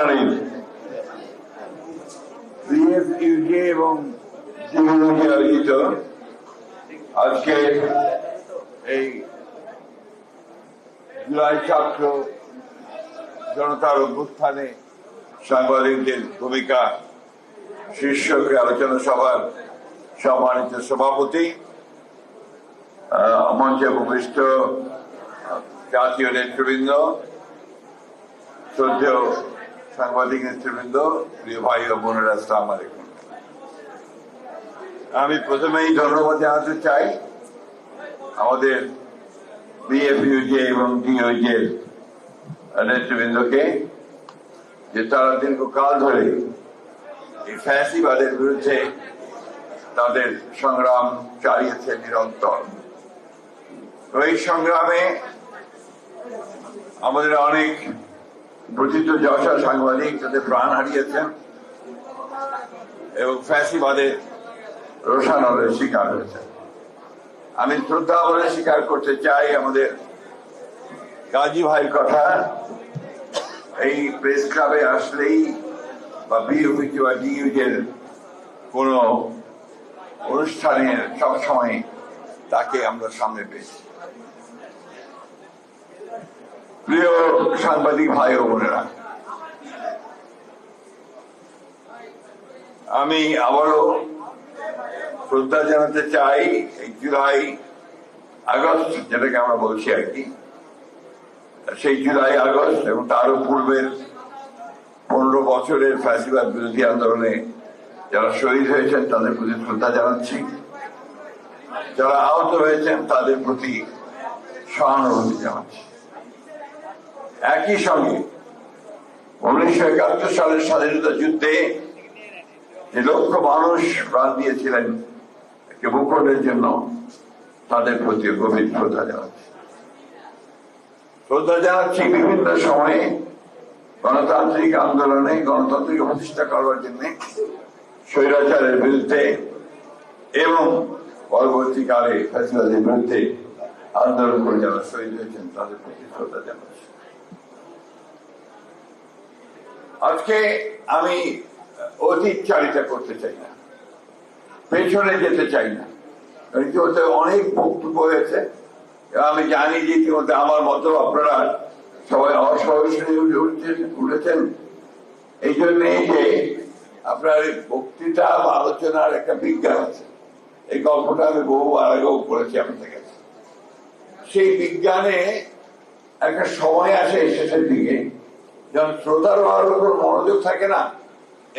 জানালেন বিএফইউজে এবং জীবনকে আয়োজিত আজকে এই জুলাই ছাত্র জনতার অভ্যুত্থানে সাংবাদিকদের ভূমিকা, শীর্ষকে আলোচনা সভার সম্মানিত সভাপতি মঞ্চে উপবিষ্ট জাতীয় নেতৃবৃন্দ, শ্রদ্ধেয় সাংবাদিক নেতৃবৃন্দ, প্রিয় ভাই ও বোনেরা, আসসালাম আলাইকুম। আমি প্রথমেই ধন্যবাদ জানাতে চাই আমাদের বিএফইউজে এবং ডিওজে নেতৃবৃন্দকে, যে তারা দীর্ঘকাল ধরে এই ফ্যাসিবাদের বিরুদ্ধে তাদের সংগ্রাম চালিয়েছে নিরন্তর। এই সংগ্রামে আমাদের অনেক প্রচিত যশা সাংবাদিক তাদের প্রাণ হারিয়েছেন এবং ফ্যাসিবাদে রোশানলের শিকার হয়েছে আমি শ্রদ্ধা বলে স্বীকার করতে চাই আমাদের গাজী ভাইয়ের কথা। এই প্রেস ক্লাবে আসলেই বা বিউপি বা ডিউজের কোন অনুষ্ঠানে সবসময় তাকে আমরা সামনে পেয়েছি। প্রিয় সাংবাদিক ভাই ও বোনেরা, আমি আবারও শ্রদ্ধা জানাতে চাই জুলাই আগস্ট, যেটাকে আমরা বলছি আর কি, সেই জুলাই আগস্ট এবং তারও পূর্বের পনেরো বছরের ফ্যাসিবাদ বিরোধী আন্দোলনে যারা শহীদ হয়েছেন, তাদের প্রতি শ্রদ্ধা জানাচ্ছি। যারা আহত হয়েছেন, তাদের প্রতি সহানুভূতি জানাচ্ছি। একই সঙ্গে উনিশশো একাত্তর সালের স্বাধীনতা যুদ্ধে যে লক্ষ মানুষ প্রাণ দিয়েছিলেন ভূখণ্ডের জন্য, তাদের প্রতি গভীর শ্রদ্ধা জানাচ্ছি। শ্রদ্ধা জানাচ্ছি বিভিন্ন সময়ে গণতান্ত্রিক আন্দোলনে, গণতন্ত্রকে প্রতিষ্ঠা করবার জন্য, স্বৈরাচারের বিরুদ্ধে এবং পরবর্তীকালে ফেসিবাদের বিরুদ্ধে আন্দোলন করে যারা শহীদ হয়েছেন, তাদের প্রতি শ্রদ্ধা জানাচ্ছি। আজকে আমি অতীত চালিতা করতে চাই না। পেছনে যেতে চাই না। ইতিমধ্যে অনেক বক্তব্য হয়েছে। আমি জানি যে ইতিমধ্যে আমার মতো আপনারা সবাই অসহসনী উঠছেন এই জন্য যে আপনার বক্তৃতা বা আলোচনার একটা বিজ্ঞান আছে। এই গল্পটা আমি বহু আর আগেও পড়েছি আপনাদের কাছে। সেই বিজ্ঞানে একটা সময় আসে শেষের দিকে। যখন শ্রোতার আর কোনো মনোযোগ থাকে না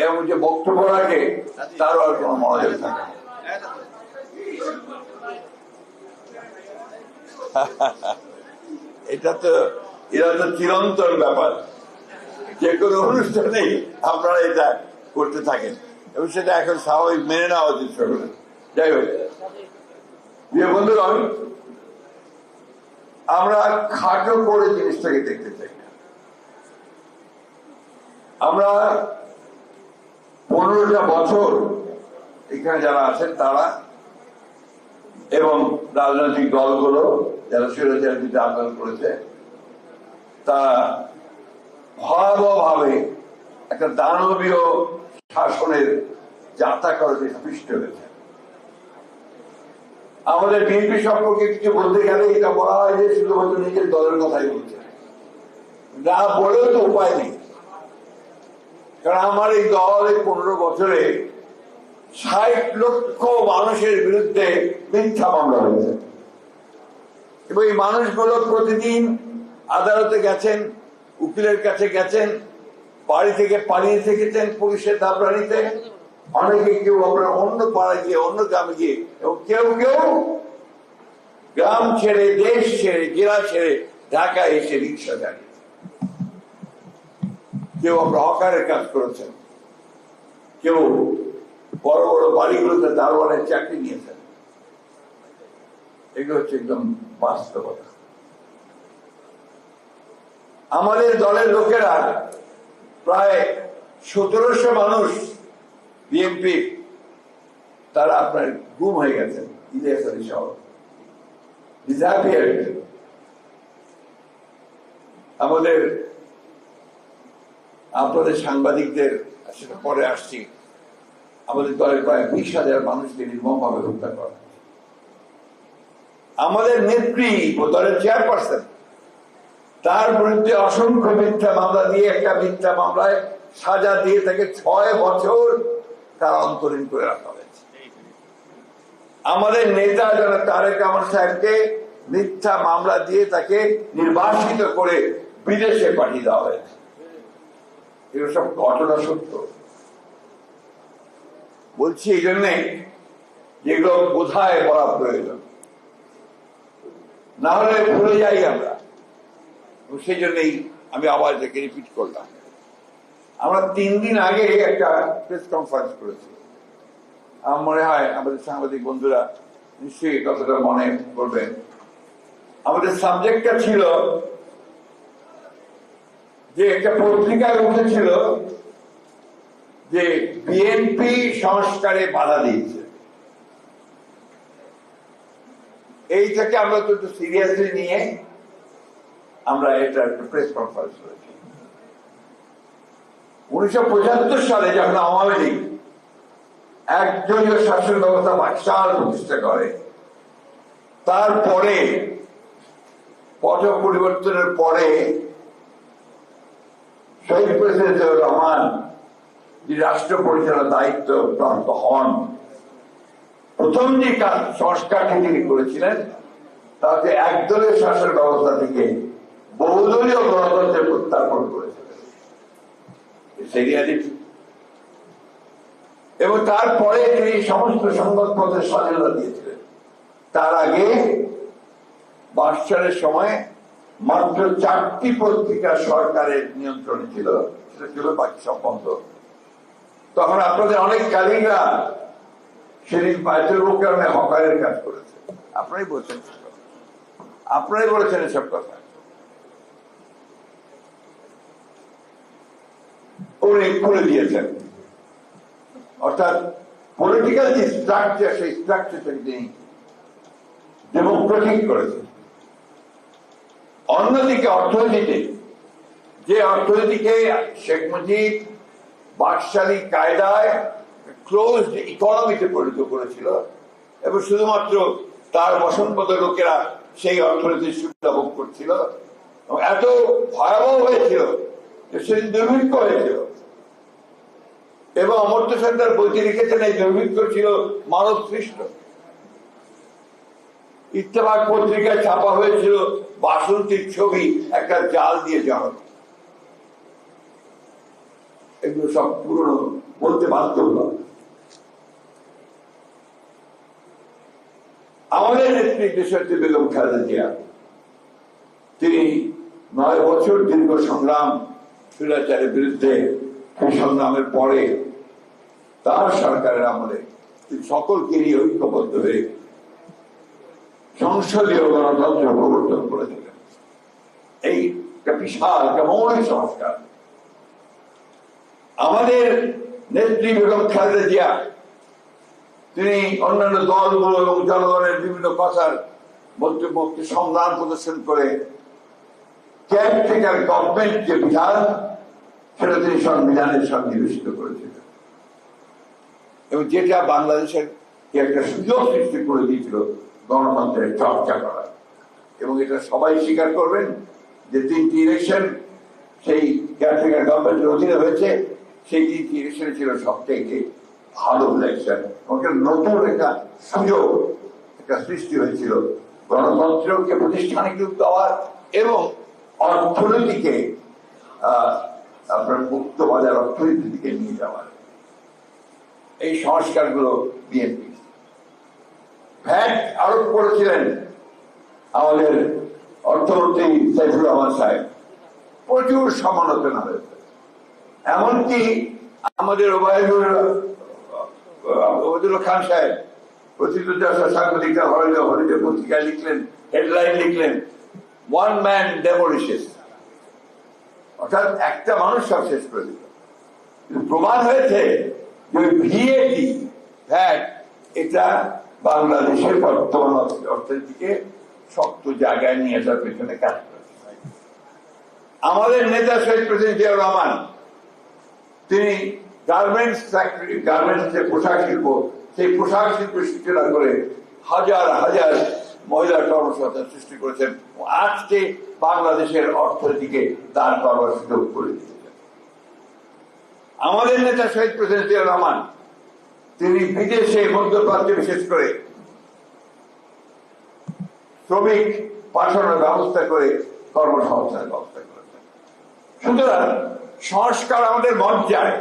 এবং যে বক্তব্য রাখে তার আর কোনো মনোযোগ থাকে না। এটা তো এটা তো চিরন্তন ব্যাপার। যে কোনো অনুষ্ঠানেই আপনারা এটা করতে থাকেন। এবং সেটা এখন স্বাভাবিক মেনে নেওয়া উচিত সকলে যাই হোক। প্রিয় বন্ধুগণ, আমরা খাটো করে জিনিসটাকে দেখতে চাই। আমরা পনেরোটা বছর এখানে যারা আছেন তারা এবং রাজনৈতিক দলগুলো যারা স্বৈরাচার আন্দোলন করেছে, তারা ভয়াবহভাবে একটা দানবীয় শাসনের যাত্রা করতে স্পৃষ্ট হয়েছে। আমাদের বিএনপি সম্পর্কে কিছু বলতে গেলে এটা বলা হয় যে শুধুমাত্র নিজের দলের কথাই বলছে। না বলেও তো উপায় নেই। কারণ আমার এই দল এই পনেরো বছরে ষাট লক্ষ মানুষের বিরুদ্ধে মিথ্যা মামলা হয়েছে এবং এই মানুষগুলো প্রতিদিন আদালতে গেছেন, উকিলের কাছে গেছেন, বাড়ি থেকে পালিয়ে থেকেছেন পুলিশের দাবরানিতে অনেকে কেউ আপনার অন্য পাড়ায় গিয়ে, অন্য গ্রামে গিয়ে, এবং কেউ কেউ গ্রাম ছেড়ে, দেশ ছেড়ে, জেলা ছেড়ে ঢাকায় এসে রিক্সা চালিয়ে। কেউ আমরা হকারের কাজ করেছেন। কেউ বড় বড় বাড়িগুলোতে দারোয়ানের চাকরি নিয়েছেন। এগুলো হচ্ছে একদম বাস্তবতা। আমাদের দলের লোকেরা প্রায় সতেরোশো মানুষ বিএনপি, তারা আপনার গুম হয়ে গেছেন ইলিয়াস আলী আমাদের আপনাদের সাংবাদিকদের সেটা পরে আসছি। আমাদের দলের প্রায় বিশ হাজার মানুষকে নির্মমভাবে হত্যা করা আমাদের নেত্রী দলের চেয়ারপারসন, তার বিরুদ্ধে অসংখ্য মিথ্যা মামলা দিয়ে, একটা মিথ্যা মামলায় সাজা দিয়ে তাকে ছয় বছর তার অন্তরীণ করে রাখা হয়েছে। আমাদের নেতা যারা তারেক আমার সাহেবকে মিথ্যা মামলা দিয়ে তাকে নির্বাসিত করে বিদেশে পাঠিয়ে দেওয়া হয়েছে। এগুলো সব ঘটনা সত্য। বলছি এই জন্যে যেগুলো বোধহয় বলা প্রয়োজন। না হলে ভুলে যাই আমরা। সেই জন্যই আমি আবার এটাকে রিপিট করলাম। আমরা তিন দিন আগে একটা প্রেস কনফারেন্স করেছি। আমার মনে হয় আমাদের সাংবাদিক বন্ধুরা নিশ্চয়ই কথাটা মনে করবেন। আমাদের সাবজেক্টটা ছিল যে একটা পত্রিকায় উঠেছিল যে বিএনপি সংস্কারে বাধা দিয়েছে। এই থেকে আমরা তো একটু সিরিয়াসলি নিয়ে আমরা এটা একটা প্রেস কনফারেন্স করেছি। উনিশশো পঁচাত্তর সালে যখন আওয়ামী লীগ একজনীয় শাসন ব্যবস্থা বাকশাল প্রতিষ্ঠা করে, তারপরে পট পরিবর্তনের পরে শহীদ প্রেসিডেন্ট রহমান যে রাষ্ট্র পরিচালনার দায়িত্ব প্রাপ্ত হন, প্রথম যে সংস্কারটি তিনি করেছিলেন তাকে একদলীয় শাসন ব্যবস্থা থেকে বহুদলীয় গণতন্ত্রে প্রত্যার্পণ করেছিলেন। এবং তারপরে তিনি সমস্ত সংবাদপত্রের স্বাধীনতা দিয়েছিলেন। তার আগে বাসচারের সময় মাত্র চারটি পত্রিকা সরকারের নিয়ন্ত্রণে ছিল, সেটা ছিল বাকি সব বন্ধ। তখন আপনাদের অনেক কালীরা সেদিন পাঁচের কারণে হকারের কাজ করেছে। আপনারাই বলছেন আপনারাই বলেছেন এসব কথা। উনি খুলে দিয়েছেন। অর্থাৎ পলিটিক্যাল যে স্ট্রাকচার সেই স্ট্রাকচারটাকে তিনি ডেমোক্রেটিক করেছেন। অন্যদিকে অর্থনীতিতে, যে অর্থনীতিকে শেখ মুজিব বাকশালী কায়দায় ক্লোজ ইকোনমিতে পরিণত করেছিল এবং শুধুমাত্র তার বসনপদ লোকেরা সেই অর্থনীতির সুবিধা ভোগ করছিল এত ভয়াবহ হয়েছিল সেদিন দুর্ভিক্ষ হয়েছিল। এবং অমর্ত্য সরকার বইতে লিখেছেন, এই দুর্ভিক্ষ ছিল মানব সৃষ্ট ইত্তেফাক পত্রিকায় ছাপা হয়েছিল বাসন্তীর ছবি একটা জাল দিয়ে জড়ানো এগুলো সব পুরনো, বলতে বাধ্য আমাদের নেত্রী বেগম খালেদা জিয়া, তিনি নয় বছর দীর্ঘ সংগ্রাম, স্বৈরাচারের বিরুদ্ধে সংগ্রামের পরে তার সরকারের আমলে সকলকে নিয়ে ঐক্যবদ্ধ হয়ে সংসদীয় গণতন্ত্র প্রবর্তন করেছিলেন এই বিশাল, একটা মৌলিক সংস্কার। আমাদের নেত্রী বেগম খালেদা জিয়া, তিনি অন্যান্য দলগুলো এবং জনগণের বিভিন্ন কথার মধ্যে সংগ্রাম প্রদর্শন করে কেয়ারটেকার গভর্নমেন্ট যে বিধান, সেটা তিনি সংবিধানের সন্নিবেশিত করেছিলেন। এবং যেটা বাংলাদেশের একটা সুযোগ সৃষ্টি করে দিয়েছিল গণতন্ত্রের চর্চা করা। এবং এটা সবাই স্বীকার করবেন যে তিনটি ইলেকশন সেই কেয়ারটেকার গভর্নমেন্টের অধীনে হয়েছে, সেই তিনটি ইলেকশনে ছিল সবথেকে ভালো ইলেকশন ওকে নতুন একটা সুযোগ, একটা সৃষ্টি হয়েছিল। গণতন্ত্রকে প্রতিষ্ঠানিক রূপ দেওয়ার এবং অর্থনীতিকে আপনার মুক্ত বাজার অর্থনীতির দিকে নিয়ে যাওয়ার এই সংস্কারগুলো বিএনপি ভ্যাট আরোপ করেছিলেন আমাদের অর্থমন্ত্রী সাইফুর রহমান সাহেব। প্রচুর সমালোচনা হয়েছে। এমনকি আমাদের ওবায়দুল ওবায়দুল খান সাহেব লিখলেন, হেডলাইন লিখলেন ওয়ান ম্যান অর্থাৎ একটা মানুষ সব শেষ প্রমাণ হয়েছে যে ভ্যাট, এটা বাংলাদেশের বর্তমান অর্থ- অর্থনীতিকে শক্ত জায়গায় নিয়ে আসার পেছনে কাজ করেছে। আমাদের নেতা শহীদ প্রেসিডেন্ট জিয়াউর রহমান, তিনি গার্মেন্টস ফ্যাক্টরি গার্মেন্টস যে পোশাক শিল্প, সেই পোশাক শিল্প সূচনা করে হাজার হাজার মহিলা কর্মসংস্থান সৃষ্টি করেছেন আজকে বাংলাদেশের অর্থনীতিকে দান করবার সুযোগ করে দিয়েছেন। আমাদের নেতা শহীদ প্রেসিডেন্ট জিয়া রহমান তিনি বিদেশে মধ্যপ্রাচ্যে বিশেষ করে শ্রমিক পাঠানোর ব্যবস্থা করে কর্মসংস্থানের ব্যবস্থা করেছেন। সুতরাং সংস্কার আমাদের মজ্জায়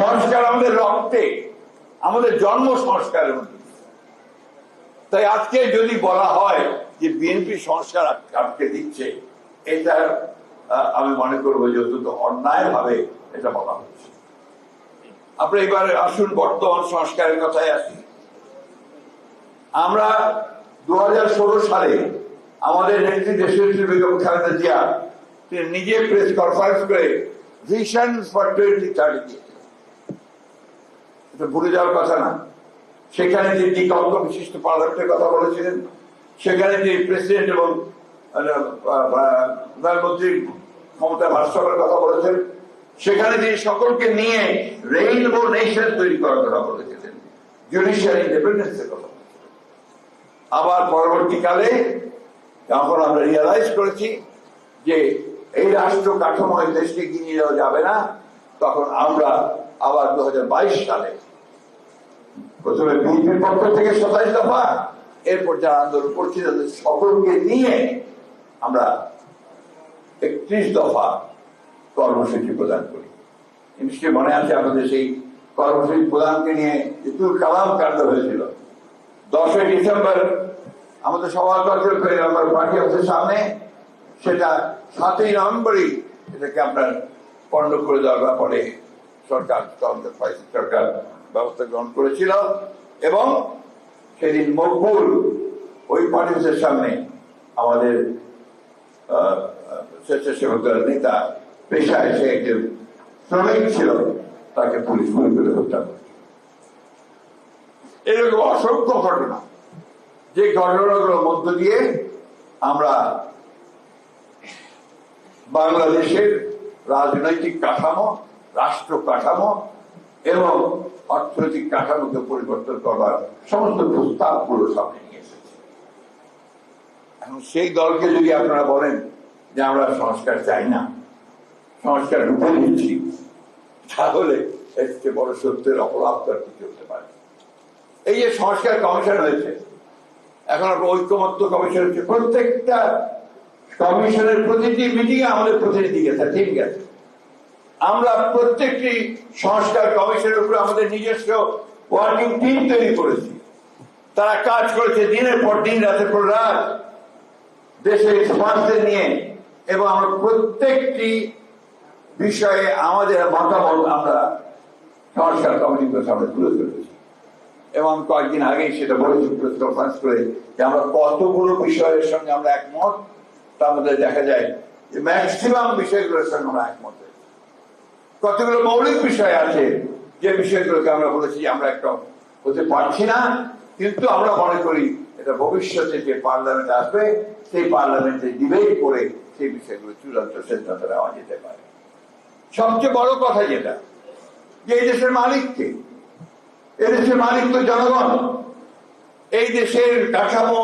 সংস্কার আমাদের রক্তে, আমাদের জন্ম সংস্কারের মধ্যে। তাই আজকে যদি বলা হয় যে বিএনপি সংস্কার আটকে দিচ্ছে, এটা আমি মনে করব যে অত্যন্ত অন্যায় ভাবে এটা বলা হচ্ছে। আমরা এবারে আসুন, বর্তমান সংস্কারের কথায় আসি। আমরা দু হাজার ষোলো সালে আমাদের নেত্রী দেশনেত্রী বেগম খালেদা জিয়া, তিনি নিজে প্রেস কনফারেন্স করে ভিশন ফর টোয়েন্টি থার্টি এটা ভুলে যাওয়ার কথা না। সেখানে যে দ্বিকল্প বিশিষ্ট পার্লামেন্টের কথা বলেছিলেন। সেখানে যে প্রেসিডেন্ট এবং প্রধানমন্ত্রীর ক্ষমতা ভারসাম্যের কথা বলেছেন। সেখানে তিনি সকলকে নিয়ে রেইনবো নেশন তৈরি করার কথা বলেছিলেন। জুডিশিয়াল ইন্ডিপেন্ডেন্সের কথা। আবার পরবর্তীকালে যখন আমরা রিয়ালাইজ করেছি যে এই রাষ্ট্র কাঠামো এই দেশকে এগিয়ে নিয়ে যাওয়া যাবে না, তখন আমরা আবার দু হাজার বাইশ সালে প্রথমে বিএনপির পক্ষ থেকে সাতাইশ দফা, এরপর যারা আন্দোলন করছি, তাদের সকলকে নিয়ে আমরা একত্রিশ দফা কর্মসূচি প্রদান করি। নিশ্চয়ই মনে আছে আমাদের সেই কর্মসূচি প্রদানকে নিয়ে যে তুল কালাম কাণ্ড হয়েছিল। দশই ডিসেম্বর আমাদের সভাপতি করে আমার পার্টি অফিসের সামনে সেটা সাতই নভেম্বরই এটাকে আপনার পণ্ড করে দেওয়ার ব্যাপারে সরকার সরকার ব্যবস্থা গ্রহণ করেছিল এবং সেদিন মকবুল ওই পার্টি অফিসের সামনে আমাদের স্বেচ্ছাসেবকের নেতা পেশায় সে একজন শ্রমিক ছিল, তাকে পুলিশ গুলি করে হত্যা করে। এরকম অসংখ্য ঘটনা। যে ঘটনাগুলোর মধ্য দিয়ে আমরা বাংলাদেশের রাজনৈতিক কাঠামো, রাষ্ট্র কাঠামো এবং অর্থনৈতিক কাঠামোকে পরিবর্তন করবার সমস্ত প্রস্তাবগুলো সামনে নিয়ে এসেছে। এখন সেই দলকে যদি আপনারা বলেন যে আমরা সংস্কার চাই না সংস্কার রূপে নিচ্ছি তাহলে এর বড় সত্যের অপরাধ আর হতে পারে। এই যে সংস্কার কমিশন হয়েছে, এখন ঐক্যমত্য কমিশন হচ্ছে, প্রত্যেকটা কমিশনের প্রতিটি মিটিং এ আমাদের প্রতিনিধি গেছে ঠিক আছে আমরা প্রত্যেকটি সংস্কার কমিশনের উপরে আমাদের নিজস্ব ওয়ার্কিং টিম তৈরি করেছি। তারা কাজ করেছে দিনের পর দিন, রাতের পর রাত। দেশের সমাজদের নিয়ে এবং আমরা প্রত্যেকটি বিষয়ে আমাদের মতামত আমরা সংস্কার কমিটির সামনে তুলে ধরেছি এবং কয়েকদিন আগেই সেটা বলেছি প্রেস কনফারেন্স করে যে আমরা কতগুলো বিষয়ের সঙ্গে আমরা একমত, তার মধ্যে দেখা যায় যে ম্যাক্সিমাম বিষয়গুলোর সঙ্গে আমরা একমত কতগুলো মৌলিক বিষয় আছে, যে বিষয়গুলোকে আমরা বলেছি আমরা একটা হতে পারছি না, কিন্তু আমরা মনে করি এটা ভবিষ্যতে যে পার্লামেন্ট আসবে, সেই পার্লামেন্টে ডিবেট করে সেই বিষয়গুলো চূড়ান্ত সিদ্ধান্ত নেওয়া যেতে পারে। সবচেয়ে বড় কথা যেটা, যে এই দেশের মালিককে এই দেশের মালিক তো জনগণ। এই দেশের কাঠামো,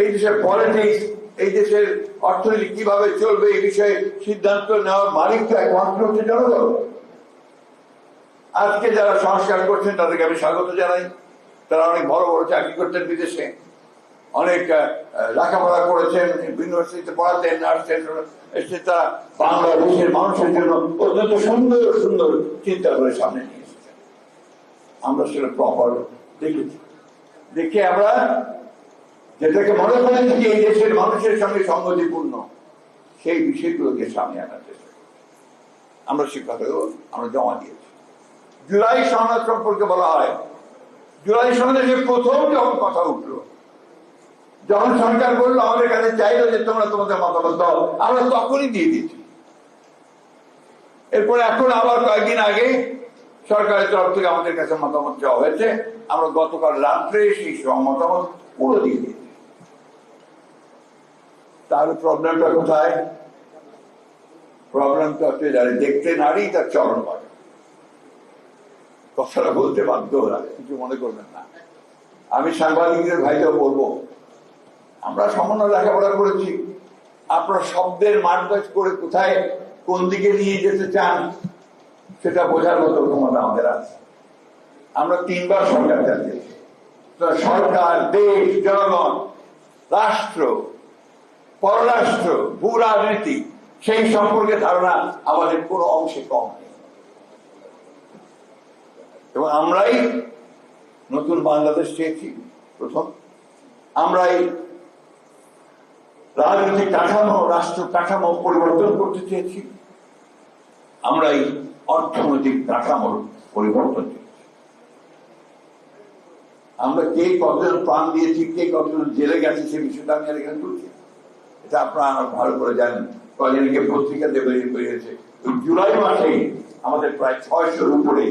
এই দেশের পলিটিক্স এই দেশের অর্থনীতি কীভাবে চলবে এই বিষয়ে সিদ্ধান্ত নেওয়ার মালিক তো একমাত্র হচ্ছে জনগণ। আজকে যারা সংস্কার করছেন, তাদেরকে আমি স্বাগত জানাই। তারা অনেক বড় বড় চাকরি করতেন বিদেশে। অনেক লেখাপড়া করেছেন, ইউনিভার্সিটিতে পড়াতেন নার্সেন এসে বাংলাদেশের মানুষের জন্য অত্যন্ত সুন্দর সুন্দর চিন্তা করে সামনে নিয়ে আমরা সেটা প্রপার দেখেছি। দেখে আমরা যেটাকে মনে করেছি যে এই দেশের মানুষের সঙ্গে সংগতিপূর্ণ সেই বিষয়গুলোকে সামনে আনার চেষ্টা আমরা সে আমরা জমা দিয়েছি। জুলাই সনদ সম্পর্কে বলা হয়। জুলাই সনদে যে প্রথম যখন কথা উঠল যখন সরকার বলল, আমাদের কাছে চাইলো যে তোমরা তোমাদের মতামত দাও, আমরা তখনই দিয়ে দিয়েছি এরপরে এখন আবার কয়েকদিন আগে সরকারের তরফ থেকে আমাদের কাছে মতামত চাওয়া হয়েছে। আমরা গতকাল রাত্রে সেই সব মতামত পুরো দিয়ে দিয়েছি। তাহলে প্রবলেমটা কোথায়? প্রবলেম তো হচ্ছে যারা দেখতে নারী, তার চরণ পাবে কথাটা বলতে বাধ্য ওরা কিছু মনে করবেন না। আমি সাংবাদিকদের ভাইকেও বলব আমরা সামান্য লেখাপড়া করেছি। আপনার শব্দের মারদাস করে কোথায় কোন দিকে নিয়ে যেতে চান, সেটা বোঝার মতো ক্ষমতা আমাদের আছে। আমরা তিনবার সরকার চালিয়েছি। সরকার, দেশ, জনগণ, রাষ্ট্র, পররাষ্ট্র, ভূ রাজনীতি, সেই সম্পর্কে ধারণা আমাদের কোনো অংশে কম নেই। এবং আমরাই নতুন বাংলাদেশ চেয়েছি, প্রথম। আমরাই রাজনৈতিক কাঠামো, রাষ্ট্র কাঠামো পরিবর্তন করতে চেয়েছি। আমরাই অর্থনৈতিক কাঠামোর পরিবর্তন আমরা কে কতজন প্রাণ দিয়েছি, কে কতজন জেলে গেছে, সে বিষয়টা আমি আর এখানে তুলছি এটা আপনারা আমার ভালো করে জানেন। কদিনকে পত্রিকা বেরিয়েছে। ওই জুলাই মাসে আমাদের প্রায় ছয়শোর উপরে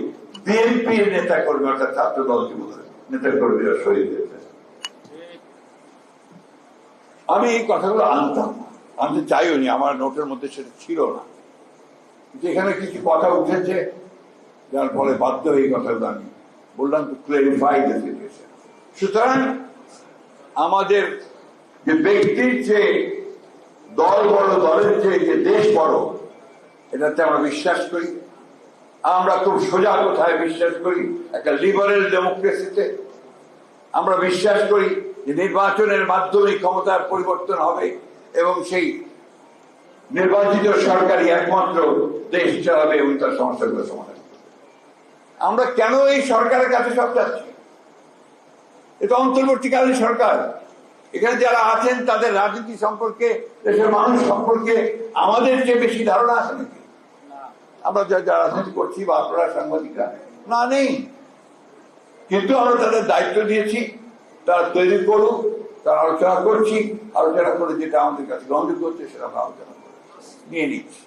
বিএনপির নেতা কর্মী অর্থাৎ ছাত্র দল যুবদলের নেতা কর্মীরা শহীদ হয়েছে। আমি এই কথাগুলো আনতাম। না। আনতে চাইও নি আমার নোটের মধ্যে সেটা ছিল না। যেখানে কিছু কথা উঠেছে, যার ফলে বাধ্য হয়ে কথাগুলো আমি বললাম তো ক্লেরিফাই সুতরাং আমাদের যে ব্যক্তির চেয়ে, দল বড়, দলের চেয়ে যে দেশ বড়, এটাতে আমরা বিশ্বাস করি। আমরা খুব সোজা কোথায় বিশ্বাস করি, একটা লিবারেল ডেমোক্রেসিতে আমরা বিশ্বাস করি নির্বাচনের মাধ্যমে ক্ষমতার পরিবর্তন হবে এবং সেই নির্বাচিত সরকারই একমাত্র দেশ চালাবে এবং তার সমস্যাগুলো সমাধান আমরা কেন এই সরকারের কাছে সব যাচ্ছি এটা অন্তর্বর্তীকালীন সরকার। এখানে যারা আছেন, তাদের রাজনীতি সম্পর্কে, দেশের মানুষ সম্পর্কে আমাদের যে বেশি ধারণা আছে নাকি? আমরা যা যা রাজনীতি করছি বা আপনারা সাংবাদিকরা, না নেই। কিন্তু আমরা তাদের দায়িত্ব দিয়েছি। তারা তৈরি করুক, তারা আলোচনা করছি, আলোচনা করে যেটা আমাদের কাছে গ্রহণযোগ্য হচ্ছে সেটা আমরা আলোচনা করে নিয়ে নিচ্ছি।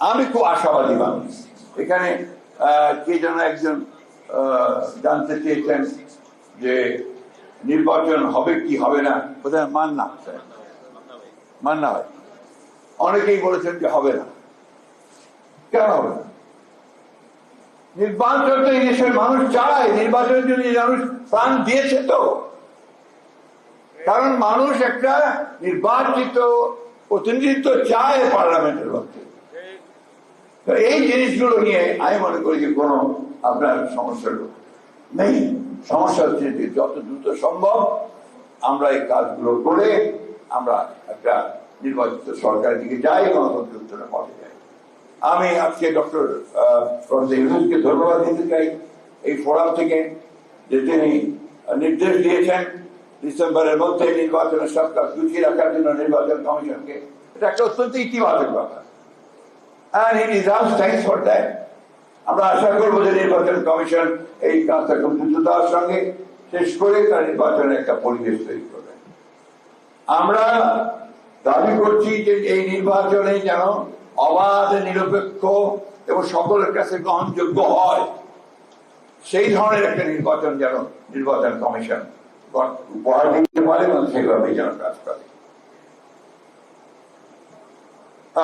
আমি খুব আশাবাদী মানুষ। এখানে কে যেন একজন জানতে চেয়েছেন যে নির্বাচন হবে কি হবে না, বোধহয় মান্না মান্না হয়। অনেকেই বলেছেন যে হবে না। কেন হবে না? নির্বাচন মানুষ চায়, নির্বাচনের জন্য মানুষ প্রাণ দিয়েছে তো। কারণ মানুষ একটা নির্বাচিত প্রতিনিধিত্ব চায় পার্লামেন্টের মধ্যে। তো এই জিনিসগুলো নিয়ে আমি মনে করি যে কোনো আপনার সমস্যা নেই। সমস্যা হচ্ছে যে যত দ্রুত সম্ভব আমরা এই কাজগুলো করে আমরা একটা নির্বাচিত সরকারের দিকে যাই গণতন্ত্র উত্তরের পথে যাই। আমি আজকে ডক্টর ইউনুসকে ধন্যবাদ দিতে চাই। এই ফোরাম থেকে যে তিনি নির্দেশ দিয়েছেন, ডিসেম্বরের মধ্যে নির্বাচনের সব গুছিয়ে রাখার জন্য নির্বাচন কমিশনকে, এটা একটা অত্যন্ত ইতিবাচক ব্যাপার. আমরা আশা করব যে নির্বাচন কমিশন এই কাজটা খুব দ্রুততার সঙ্গে শেষ করে তার নির্বাচনের একটা পরিবেশ তৈরি করবে। আমরা দাবি করছি যে এই নির্বাচনে যেন অবাধ, নিরপেক্ষ এবং সকলের কাছে গ্রহণযোগ্য হয়। সেই ধরনের একটা নির্বাচন যেন, নির্বাচন কমিশন উপহার দিতে পারে এবং সেভাবে যেন কাজ করে।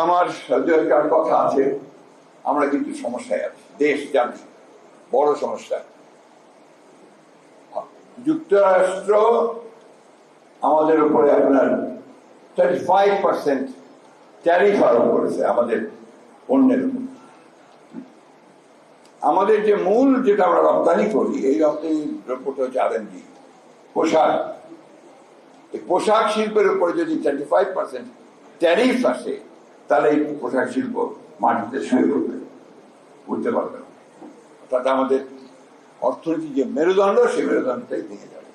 আমার দু কথা আছে, আমরা কিন্তু সমস্যায় আছি। দেশ জানছি বড় সমস্যা। যুক্তরাষ্ট্র আমাদের উপরে আপনার থার্টি ফাইভ পার্সেন্ট ট্যারিফ আরোপ করেছে আমাদের পণ্যের উপর। আমাদের যে মূল যেটা আমরা রপ্তানি করি, এই রপ্তানি দ্রব্যটা হচ্ছে আর পোশাক। পোশাক শিল্পের উপরে যদি ফাইভ পার্সেন্ট ট্যারিফ আসে, তাহলে এই পোশাক শিল্প মাটিতে শুয়ে পড়বে, উঠতে পারবে না। অর্থাৎ আমাদের অর্থনীতি যে মেরুদণ্ড, সেই মেরুদণ্ডটাই ভেঙে যাবে।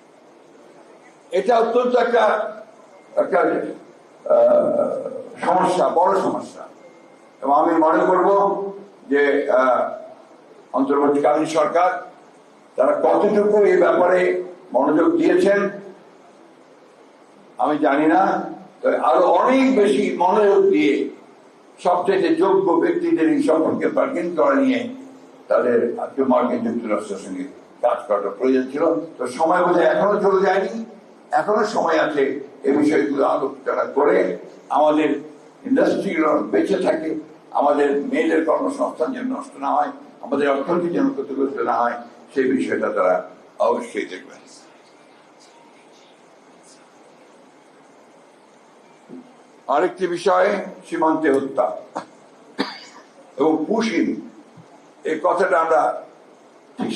এটা অত্যন্ত একটা একটা সমস্যা, বড় সমস্যা। এবং আমি মনে করব যে অন্তর্বর্তীকালীন সরকার তারা কতটুকু এই ব্যাপারে মনোযোগ দিয়েছেন, আমি জানি না, তবে আরও অনেক বেশি মনোযোগ দিয়ে সবচেয়ে যোগ্য ব্যক্তিদের এই সম্পর্কে বার্গেন করা নিয়ে তাদের মার্কিন যুক্তরাষ্ট্রের সঙ্গে কাজ করাটা প্রয়োজন ছিল। তো সময় বোধহয় এখনও চলে যায়নি। এখনও সময় আছে এই বিষয়গুলো আলোচনা করে আমাদের ইন্ডাস্ট্রিগুলো বেঁচে থাকে, আমাদের মেয়েদের কর্মসংস্থান যেন নষ্ট না হয়, আমাদের অর্থনীতি যেন ক্ষতিগ্রস্ত না হয়, সেই বিষয়টা তারা অবশ্যই দেখবেন। আরেকটি বিষয়, সীমান্তে হত্যা এবং পুশিং। এই কথাটা আমরা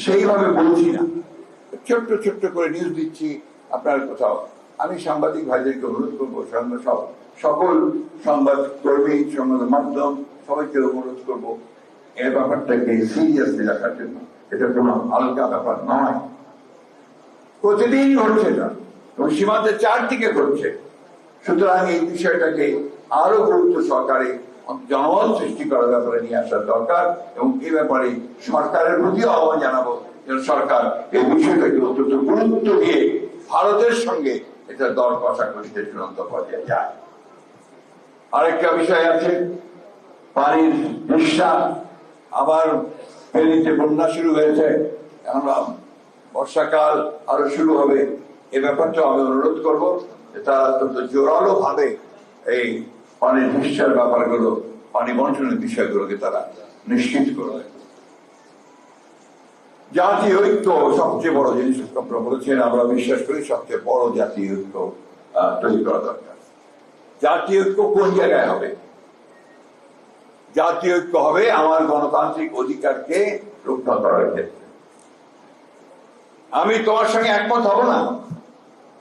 সেইভাবে বলছি না। ছোট্ট ছোট্ট করে নিউজ দিচ্ছি, আপনার কোথাও আমি সাংবাদিক ভাইদেরকে অনুরোধ করব সকল সংবাদ কর্মী, সংবাদ মাধ্যম, সবাইকে অনুরোধ করব এই ব্যাপারটাকে সিরিয়াসলি রাখার জন্য। এটা কোনো হালকা ব্যাপার নয়। প্রতিদিন ঘটছে না এবং সীমান্তের চারদিকে ঘটছে। সুতরাং এই বিষয়টাকে আরও গুরুত্ব সহকারে জনমত সৃষ্টি করার ব্যাপারে নিয়ে আসার দরকার, এবং এই ব্যাপারে সরকারের প্রতিও আহ্বান জানাব যেন সরকার এই বিষয়টাকে অত্যন্ত গুরুত্ব দিয়ে ভারতের সঙ্গে এটা দর কষা করতে চূড়ান্ত পর্যায়ে যায় আরেকটা বিষয় আছে পানির নিঃশ্বাস। আবার ফেরিতে বন্যা শুরু হয়েছে, এখন বর্ষাকাল আরও শুরু হবে। এ ব্যাপারটা আমি অনুরোধ করব যে তারা অত্যন্ত জোরালো ভাবে এই পানির নিঃশ্বাস ব্যাপারগুলো, পানি বন্টনের বিষয়গুলোকে তারা নিশ্চিত করবে। জাতীয় ঐক্য সবচেয়ে বড় জিনিস আপনারা বলেছেন আমরা বিশ্বাস করি, সবচেয়ে বড় জাতীয় ঐক্য তৈরি করা দরকার। জাতীয় ঐক্য কোন জায়গায় হবে? জাতীয় ঐক্য হবে আমার গণতান্ত্রিক অধিকারকে রক্ষা করার ক্ষেত্রে। আমি তোমার সঙ্গে একমত হব না?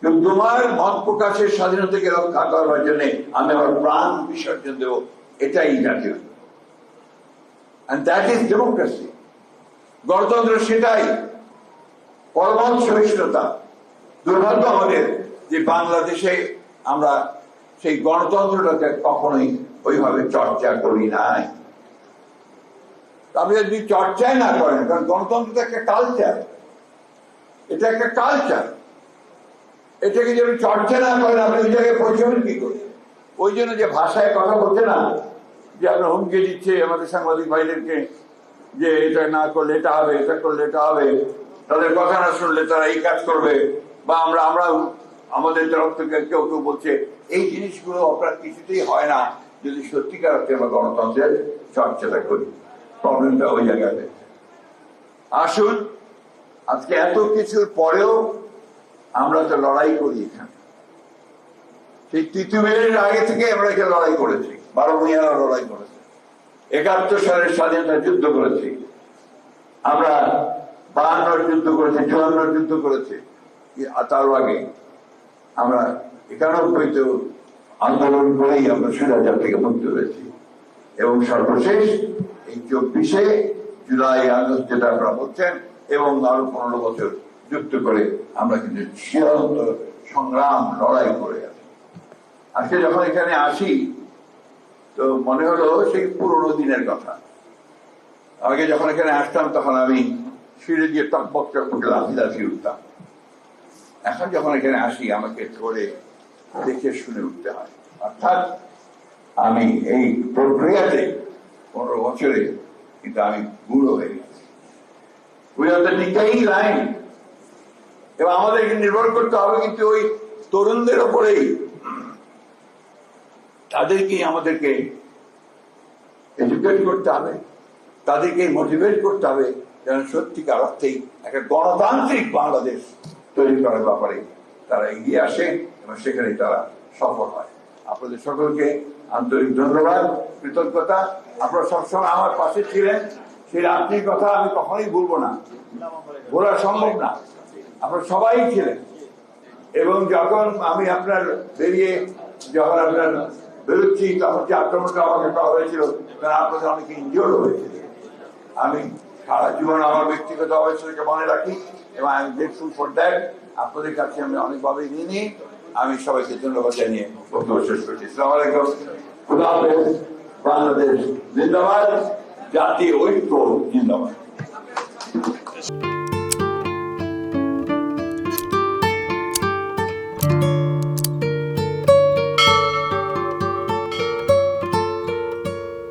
কিন্তু তোমার মত প্রকাশের স্বাধীনতাকে রক্ষা করার জন্য আমি আমার প্রাণ বিসর্জন দেব, এটাই জাতীয় ঐক্য that is democracy গণতন্ত্র সেটাই পরমত সহিষ্ণুতা। দুর্ভাগ্য আমাদের যে বাংলাদেশে আমরা সেই গণতন্ত্রটাকে কখনোই ওইভাবে চর্চা করি নাই। আপনি যদি চর্চাই না করেন, কারণ গণতন্ত্র একটা কালচার এটা একটা কালচার এটাকে যদি চর্চা না করেন, আপনি জায়গায় পৌঁছবেন কি করে? ওই জন্য যে ভাষায় কথা বলছে না, যে আপনার হুমকি দিচ্ছে আমাদের সাংবাদিক ভাইদেরকে যে এটা না করলে এটা হবে, এটা করলে এটা হবে। তাদের কথা না শুনলে তারা এই কাজ করবে। বা আমরা আমরা আমাদের তরফ থেকে কেউ কেউ বলছে, এই জিনিসগুলো আপনার কিছুতেই হয় না। যদি সত্যিকার অর্থে আমরা গণতন্ত্রের চর্চাটা করি প্রবলেমটা ওই জায়গাতে। আসুন, আজকে এত কিছুর পরেও আমরা তো লড়াই করি এখানে। সেই তিতুমিরের আগে থেকে আমরা এখানে লড়াই করেছি। বারো মিয়ারা লড়াই করেছে। একাত্তর সালের স্বাধীনতা যুদ্ধ করেছি। আমরা বাহান্নর যুদ্ধ করেছি চুয়ান্নর যুদ্ধ করেছি। তার আগে আমরা একানব্বইতেও আন্দোলন করেই আমরা সুরাজার থেকে মুক্ত হয়েছি এবং সর্বশেষ এই চব্বিশে জুলাই, আগস্ট যেটা আমরা বলছেন, এবং আরও পনেরো বছর যুক্ত করে আমরা কিন্তু সীমান্ত সংগ্রাম, লড়াই করে আছি। আজকে যখন এখানে আসি তো মনে হলো সেই পুরোনো দিনের কথা। আগে যখন এখানে আসতাম, তখন আমি সিঁড়ি দিয়ে টকবক টকবক লাফি লাফি উঠতাম। এখন যখন এখানে আসি, আমাকে ধরে দেখে শুনে উঠতে হয়। অর্থাৎ আমি এই প্রক্রিয়াতে পনেরো বছরে কিন্তু আমি বুড়ো হয়ে গেছি। উই আর লাইন এবং আমাদেরকে নির্ভর করতে হবে কিন্তু ওই তরুণদের ওপরেই তাদেরকেই আমাদেরকে এডুকেট করতে হবে তাদেরকে মোটিভেট করতে হবে যেন সত্যিকার অর্থেই একটা গণতান্ত্রিক বাংলাদেশ তৈরি করার ব্যাপারে তারা এগিয়ে আসে এবং সেখানে তারা সফল হয়। আপনাদের সকলকে আন্তরিক ধন্যবাদ, কৃতজ্ঞতা। আপনারা সবসময় আমার পাশে ছিলেন, সেই রাত্রির কথা আমি কখনোই ভুলবো না। বলা সম্ভব না। আপনারা সবাই ছিলেন। এবং যখন আমি আপনার বেরিয়ে, যখন আপনার বেরোচ্ছি, তখন যে আক্রমণটা আমাকে করা হয়েছিল? তখন আপনাদের অনেকে ইনজিওর হয়েছিল আমি সারা জীবন আমার ব্যক্তিগত অবস্থাকে মনে রাখি এবং আমি গ্রেটফুল ফর দ্যাট আপনাদের কাছে আমি অনেকভাবে ঋণী আমি সবাইকে ধন্যবাদ জানিয়ে বক্তব্য শেষ করছি। ইসলাম আলাইকুম। খুদা হাফেজ, বাংলাদেশ জিন্দাবাদ জাতীয় ঐক্য জিন্দাবাদ।